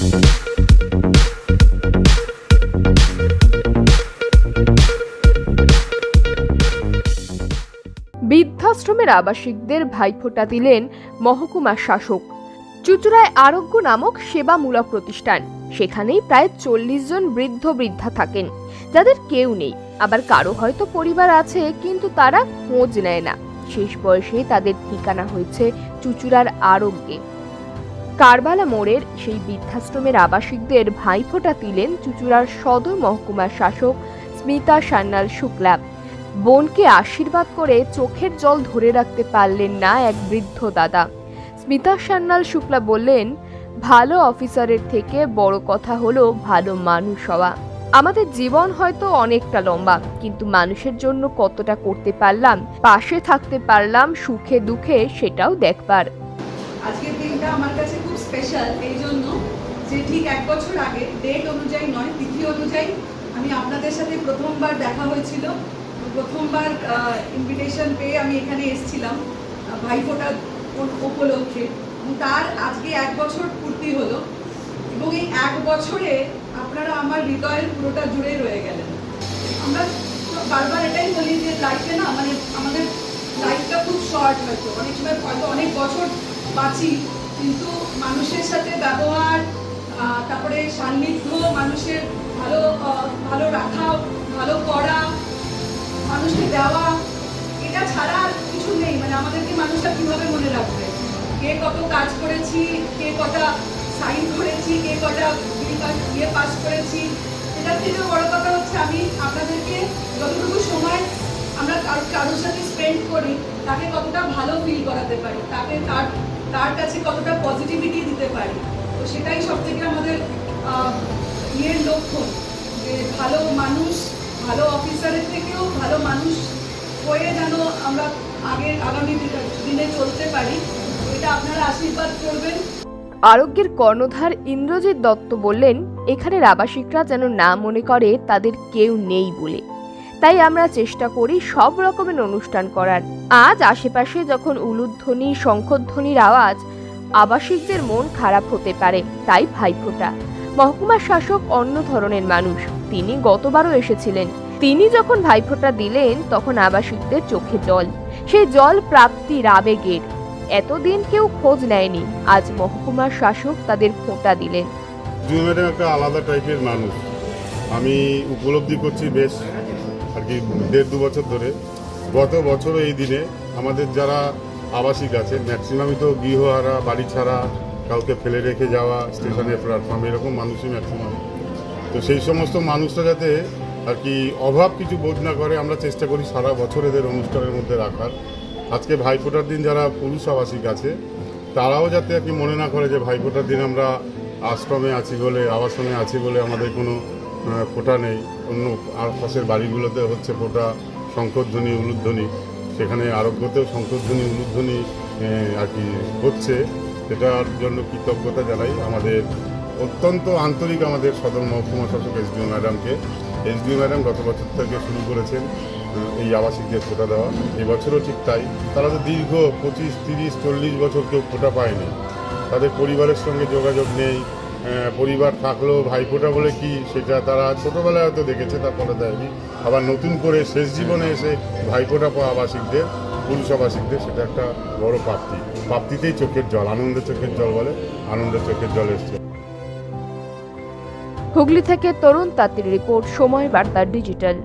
বৃদ্ধাশ্রমের আবাসিকদের ভাইফোঁটা দিলেন মহকুমা শাসক। চুচুড়ায় আরোগ্য নামক সেবামূলক প্রতিষ্ঠান। সেখানেই প্রায় চল্লিশ জন বৃদ্ধ বৃদ্ধা থাকেন। যাদের কেউ নেই। আবার কারও হয়তো পরিবার আছে, কিন্তু তারা খোঁজ নেয় না। শেষ বয়সে তাদের ঠিকানা হয়েছে চুচুড়ার আরোগ্যে। কারবালা মোড়ের সেই বৃদ্ধাশ্রমের আবাসিকদের ভাইফোঁটা দিলেন চুচুড়ার সদর মহকুমার শাসক স্মিতা সান্যাল শুক্লা। বোনকে আশীর্বাদ করে চোখের জল ধরে রাখতে পারলেন না এক বৃদ্ধ দাদা। স্মিতা সান্যাল শুক্লা বললেন, ভালো অফিসারের থেকে বড় কথা হলো ভালো মানুষ হওয়া। আমাদের জীবন হয়তো অনেকটা লম্বা, কিন্তু মানুষের জন্য কতটা করতে পারলাম, পাশে থাকতে পারলাম সুখে দুঃখে সেটাও দেখবার। আজকের দিনটা আমার কাছে স্পেশাল এই জন্য যে ঠিক এক বছর আগে ডেট অনুযায়ী নয়, তিথি অনুযায়ী আমি আপনাদের সাথে প্রথমবার দেখা হয়েছিল। প্রথমবার ইনভিটেশন পেয়ে আমি এখানে এসেছিলাম ভাইফোঁটা উপলক্ষে। তার আজকে এক বছর পূর্তি হলো এবং এই এক বছরে আপনারা আমার হৃদয়ের পুরোটা জুড়ে রয়ে গেলেন। আমরা বারবার এটাই বলি যে লাইফে না মানে আমাদের লাইফটা খুব শর্ট হয়তো। অনেক সময় হয়তো অনেক বছর বাঁচি কিন্তু মানুষের সাথে ব্যবহার তারপরে সান্নিধ্য, মানুষের ভালো ভালো রাখা, ভালো করা, মানুষকে দেওয়া, এটা ছাড়া আর কিছু নেই। মানে আমাদেরকে মানুষটা কীভাবে মনে রাখবে? কে কত কাজ করেছি, কে কটা সাইন করেছি কে কটা ইয়ে পাস করেছি, এটার থেকে বড় কথা হচ্ছে আমি আপনাদেরকে যতটুকু সময় আমরা কারোর সাথে স্পেন্ড করি, তাকে কতটা ভালো ফিল করাতে পারি, তাকে তার তার কাছে কতটা পজিটিভিটি দিতে পারি? তো সেটাই সব থেকে আমাদের ইয়ের লক্ষণ যে ভালো মানুষ, ভালো অফিসারের থেকেও ভালো মানুষ হয়ে যেন আমরা আগের আগামী দিনে- চলতে পারি। এটা আপনারা আশীর্বাদ করবেন। আরোগ্যের কর্ণধার ইন্দ্রজিৎ দত্ত বললেন, এখানের আবাসিকরা যেন না মনে করে, তাদের কেউ নেই বলে। তাই আমরা চেষ্টা করি সব রকমের অনুষ্ঠান করার। আজ আশেপাশে যখন উলুধ্বনি, শঙ্খধ্বনির আওয়াজ, আবাসিকদের মন খারাপ হতে পারে, তাই ভাইফোঁটা। মহকুমা শাসক অন্য ধরনের মানুষ। তিনি গতবারও এসেছিলেন। তিনি যখন ভাইফোঁটা দিলেন, তখন আবাসিকদের চোখে জল। সেই জল প্রাপ্তির আবেগের। এতদিন কেউ খোঁজ নেয়নি। আজ মহকুমার শাসক তাদের ফোঁটা দিলেন। একটা আলাদা টাইপের মানুষ। আমি উপলব্ধি করছি বেশ আর কি দেড় দু বছর ধরে। গত বছর এই দিনে আমাদের যারা আবাসিক আছে ম্যাক্সিমামই তো গৃহহারা, বাড়ি ছাড়া, কাউকে ফেলে রেখে যাওয়া স্টেশনে প্ল্যাটফর্মে এরকম মানুষই ম্যাক্সিমাম তো সেই সমস্ত মানুষরা যাতে আর কি অভাব কিছু বোধ না করে, আমরা চেষ্টা করি সারা বছর এদের অনুষ্ঠানের মধ্যে রাখার। আজকে ভাইফোঁটার দিন যারা পুরুষ আবাসিক আছে, তারাও যাতে আর কি মনে না করে যে ভাইফোঁটার দিন আমরা আশ্রমে আছি বলে, আবাসনে আছি বলে আমাদের কোনো ফোঁটা নেই। অন্য আশপাশের বাড়িগুলোতে হচ্ছে ফোঁটা শঙ্করধ্বনি, উলুধ্বনি। সেখানে আরোগ্যতেও শঙ্করধ্বনি, উলুধ্বনি আর কি হচ্ছে। সেটার জন্য কৃতজ্ঞতা জানাই আমাদের অত্যন্ত আন্তরিক আমাদের সদর মহকুমা শাসক এসডিও ম্যাডামকে। এস এসডিও ম্যাডাম গত বছর থেকে শুরু করেছেন এই আবাসিকদের ফোঁটা দেওয়া। এবছরও ঠিক তাই। তারা তো দীর্ঘ পঁচিশ, তিরিশ, চল্লিশ বছর কেউ ফোঁটা পায়নি। তাদের পরিবারের সঙ্গে যোগাযোগ নেই। পরিবার থাকলেও ভাইফোঁটা বলে কি সেটা তারা ছোটোবেলায় হয়তো দেখেছে তারপরে দেয়নি। আবার নতুন করে শেষ জীবনে এসে ভাইফোঁটা পাওয়া আবাসিকদের পুরুষ আবাসিকদের সেটা একটা বড় প্রাপ্তি। প্রাপ্তিতেই চোখের জল আনন্দের চোখের জল বলে আনন্দের চোখের জল এসছে। হুগলি থেকে তরুণ তাঁতির রিপোর্ট সময় বার্তা ডিজিটাল।